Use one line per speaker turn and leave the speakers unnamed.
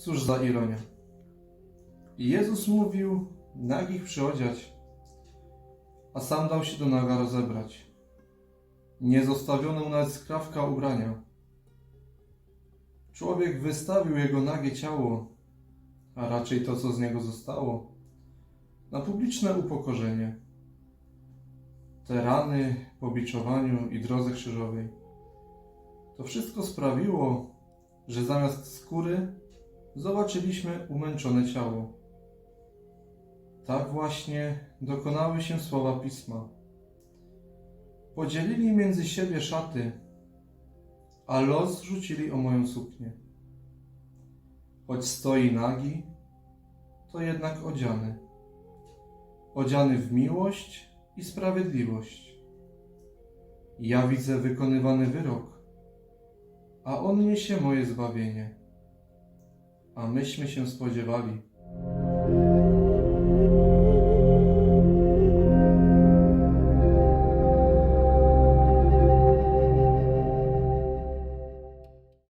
Cóż za ironia. I Jezus mówił nagich przyodziać, a sam dał się do naga rozebrać. Nie zostawiono mu nawet skrawka ubrania. Człowiek wystawił jego nagie ciało, a raczej to, co z niego zostało, na publiczne upokorzenie. Te rany po biczowaniu i drodze krzyżowej. To wszystko sprawiło, że zamiast skóry zobaczyliśmy umęczone ciało. Tak właśnie dokonały się słowa pisma. Podzielili między siebie szaty, a los rzucili o moją suknię. Choć stoi nagi, to jednak odziany. Odziany w miłość i sprawiedliwość. Ja widzę wykonywany wyrok, a on niesie moje zbawienie. A myśmy się spodziewali,